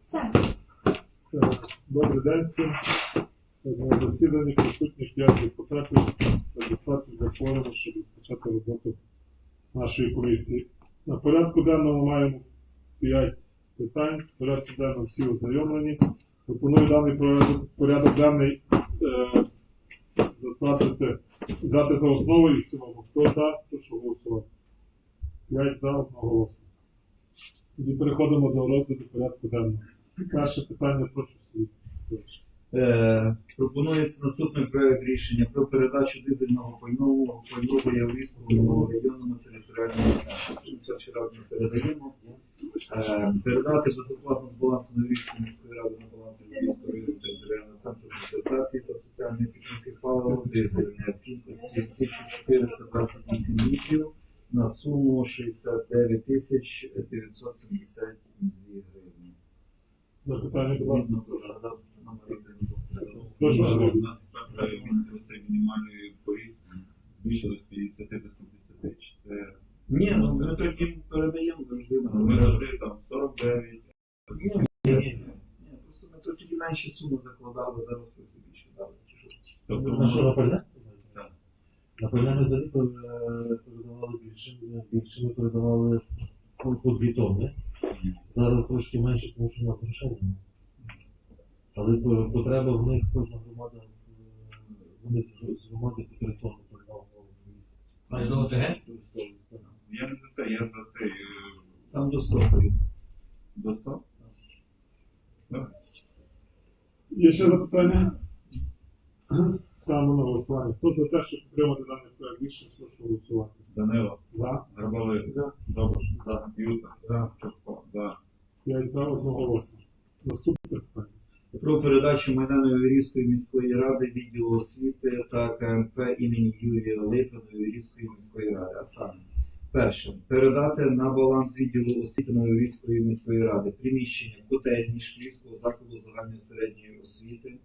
Все. Добрий день всім. На засіданні присутні 5 депутатів. Це достатньо для форуму, щоб розпочати роботу нашої комісії. На порядку денному маємо 5 питань. В порядку денному всі ознайомлені. Пропоную даний порядок, денний е, затвердити, взяти за основу і в цілому. Хто за, прошу голосувати. 5 за одноголосно. Тоді переходимо до розгляду порядку денного. Перше питання, прошу свій. Е, Пропонується наступний проект рішення про передачу дизельного пального пального Яврійського районному територіальному центру. Це раз ми передаємо. Е, Передати безоплатно з балансу Новівської міської ради на баланс Яврійського районного територіального центру консультації та соціальної підтримки палива дизельне в кількості 1428 літрів на суму 69 тисяч 972 гривні. Запитання, будь ласка. Прошу, мінімальний поріг збільшили з 50 до 70. Чи Це Ні, ну ми їм передаємо завжди. ми завжди там 49. Ні, ні, ні. Просто ми тут тільки менші суми закладали, зараз трохи більше дали. Тобто На що на поля? Так. На поля ми взагалі передавали більше, більше ми передавали по, дві тонни. Зараз трошки менше, тому що у нас немає. Але потреба в них кожна громада, е, вони з громади по три тонни передавали в місяць. А до ОТГ? Я не за це, я за цей е, Там до стопові. до 100. Добре. Є ще запитання? Ставимо на голосування. Хто за те, щоб підтримати даний проект рішення, прошу голосувати. Данило, За. Гарбали, Добуш, за, Юта, за, Чопко, за. 5 за одноголосно. Наступне питання. Про передачу майна Новоярівської міської ради відділу освіти та КМП імені Юрія Липа Новоярівської міської ради. А саме, перше, передати на баланс відділу освіти Новоярівської міської ради приміщення котельні Шклівського закладу загальної середньої освіти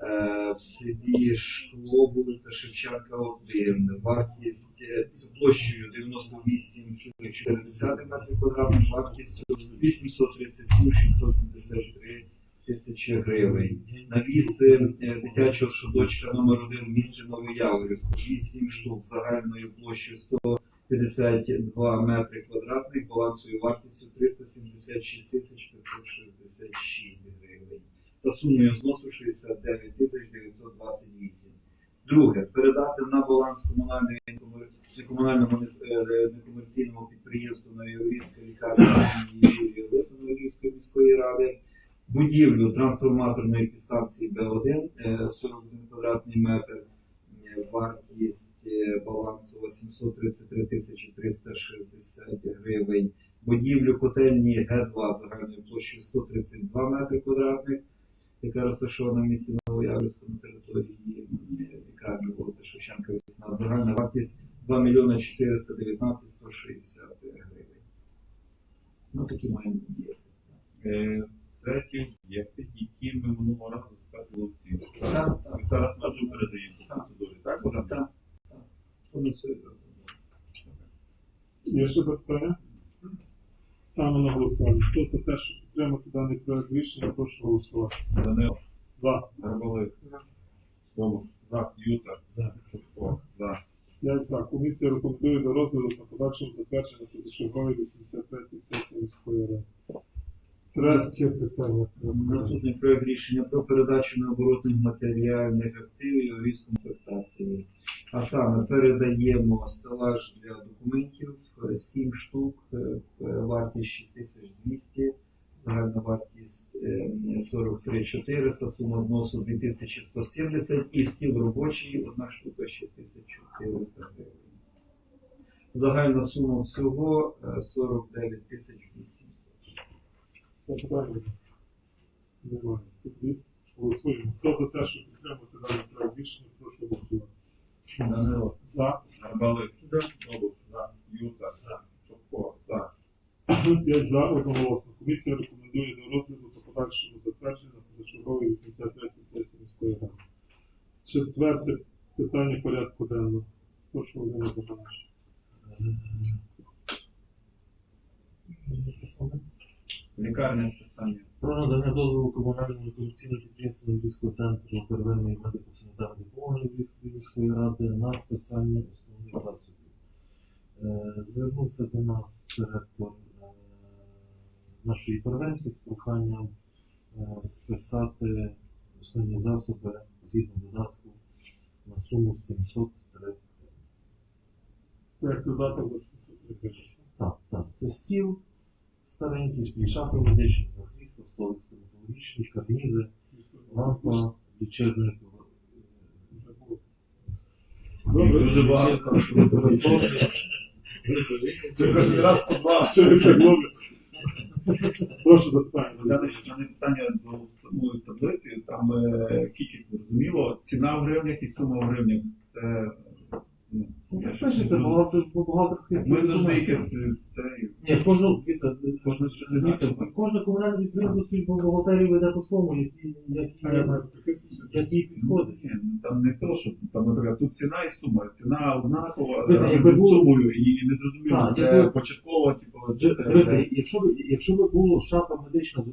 в селі Шкло, вулиця Шевченка 1, вартість е, з площею 98,4 метрів квадратних, вартістю 837 673 тисячі гривень. Навіси е, дитячого садочка номер 1 в місті Новояворівську, 8 штук загальною площею 152 метри квадратних, балансовою вартістю 376 тисяч 566 гривень та сумою зносу 69 928. Друге, передати на баланс комунальному е, некомерційному підприємству Новояворівська лікарня імені Юрія Лиса Новояворівської міської ради будівлю трансформаторної підстанції Б1 е, 41 квадратний метр, е, вартість е, 733 тисячі 360 гривень, будівлю котельні Г2 загальною площею 132 метри квадратних, яка розташована в місті Новояврівську на території е, лікарні вулиця Шевченка 18. Загальна вартість 2 мільйони 419 160 гривень. Ну, такі маємо діяти. Е, Це ті об'єкти, які ми минулого разу затвердили в цілому. Так, так. Зараз ми вже передаємо процедурі, так? Так, так. Вони все Є ще запитання? Ставимо на голосування. Хто за те, підтримати даний проект рішення, прошу голосувати. Данило, За. Гарбали, Добуш, за, Юта, За. Чопко, за. 5 за. Комісія рекомендує до розгляду та подальшому затвердження позачергової 83 сесії міської ради. Третє питання. Наступний проект рішення про передачу необоротних матеріальних активів у військ комплектації. А саме передаємо стелаж для документів 7 штук, е, вартість 6200, загальна вартість е, 43 400, сума зносу 2170 і стіл робочий, одна штука 6400 гривень. Загальна сума всього е, 49 800. Запитання? Немає. Тоді голосуємо. Хто за те, щоб підтримати даний проект рішення, прошу голосувати. Данило. За. Гарбали, Добуш, за, Юта, за, Чопко, за. 5 за одноголосно. Комісія рекомендує до розгляду та подальшому затвердження позачергової 83 сесії міської ради. Четверте питання порядку денного. Прошу Володимир Богданович. Лікарня списання. Про надання дозволу комунальному корупційному підприємству Львівського центру первинної медико-санітарної допомоги Львівської міської ради на списання основних засобів. Е, Звернувся до нас директор нашої первинки з проханням е, списати основні засоби згідно додатку на суму 703 Як додаток до 703 Так, так. Це стіл старенький, шафи медичні, крісла, столик стоматологічний, карнізи, лампа, лічебник. Дуже багато. Це кожен раз по два через секунду. Прошу запитання. Дане питання до самої таблиці, там е, кількість зрозуміло, ціна в гривнях і сума в гривнях. Це ну, я щось не Пишеться зрозумів. бухгалтерське. Ми завжди якесь це Ні, кожну, дивіться, щось дивіться, кожне комунальне підприємство свою бухгалтерію веде по-своєму, які, які, А я маю таке сусід. які підходить. Ні, ну там не то, що там, наприклад, тут ціна і сума. Ціна однакова, якби з було- сумою і не зрозуміло. Так, Це якби- початково, типу, чи це- Дивіться, якщо б якщо б було шафа медична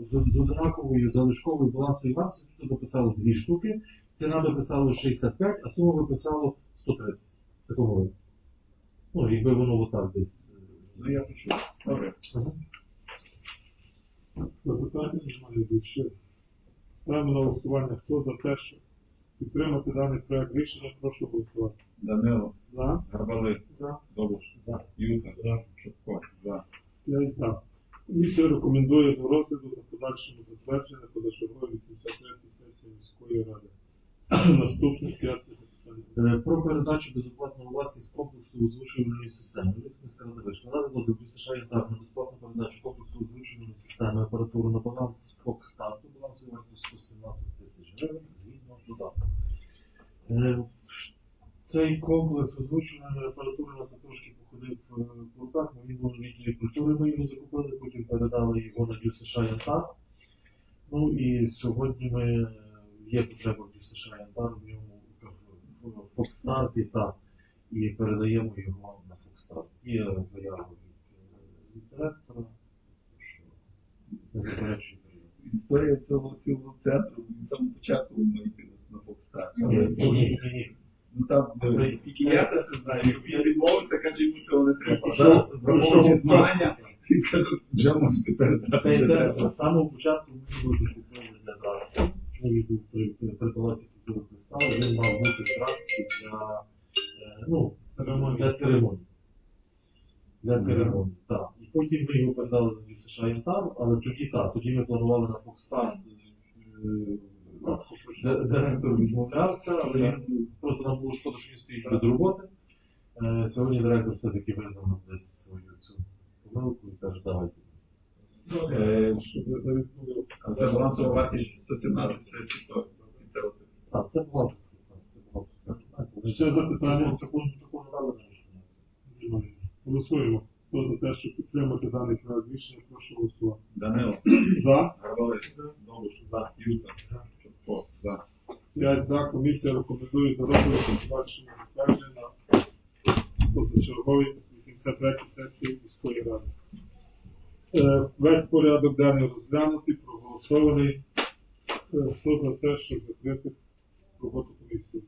з, з, з однаковою залишковою балансою вартості, то дописало дві штуки, ціна дописала 65, а сума виписало 130. Випадку. Ну, якби воно отак десь. Ну я почув. Добре. Ага. Запитання немає більше. Ставимо на голосування. Хто за те, щоб підтримати даний проект рішення, прошу голосувати. Данило, За. Гарбали, За. Добуш, За. Юца, Шевко, за. Я за. Комісія рекомендує до розгляду та подальшому затвердження позачергової 83 сесії міської ради. Наступне п'яте запитання. Е, Про передачу безоплатної власність комплексу озвучувальної системи. Дозвіл до США Янтар на безплатну передачу комплексу озвучувальної системи апаратури на баланс Фокстату, балансовою вартістю 117 тисяч гривень, згідно додатку. Е, Цей комплекс озвучувальної апаратури у нас трошки походив е, в руках, бо він був відділі культури, ми його закупили, потім передали його на США Янтар. Ну і сьогодні ми е, є потреба в США Янтар в ньому в Фокстарті та і передаємо його на Фокстарт. Є заява від, е, від директора, що не заперечує. Історія цього цього центру від самого початку йти на ні. Ну там, Це- оскільки я це знаю, він відмовився, каже, йому цього не треба. Зараз, враховуючи змагання, він каже, вже можете передати. Треба. з самого початку ми закупили для драйву. Був при, палаці культури кристали, він мав бути в практиці для, е, ну, Церемонії. для церемонії. Для церемонії, так. І потім ми його передали на США Янтар, але тоді так, тоді ми планували на Фокстар. Директор відмовлявся, але він просто нам було шкода, що він стоїть без роботи. Е, Сьогодні директор все-таки визнав десь свою цю помилку і каже, давайте. Е, Щоб ви завітнули. А це балансова вартість 117, це чисто. Це оце. Так, це так, Це. Ще запитання? Інформацію. Немає. Голосуємо. Хто за те, щоб підтримати даний проект рішення, прошу голосувати. Данило, За. Довбуш, за. Шевко, за. 5 за. Комісія рекомендує до розгляду подальшому затвердження на позачерговій 83 сесії міської ради. Е, Весь порядок денний розглянутий, проголосований. Е, Хто за те, щоб закрити роботу комісії?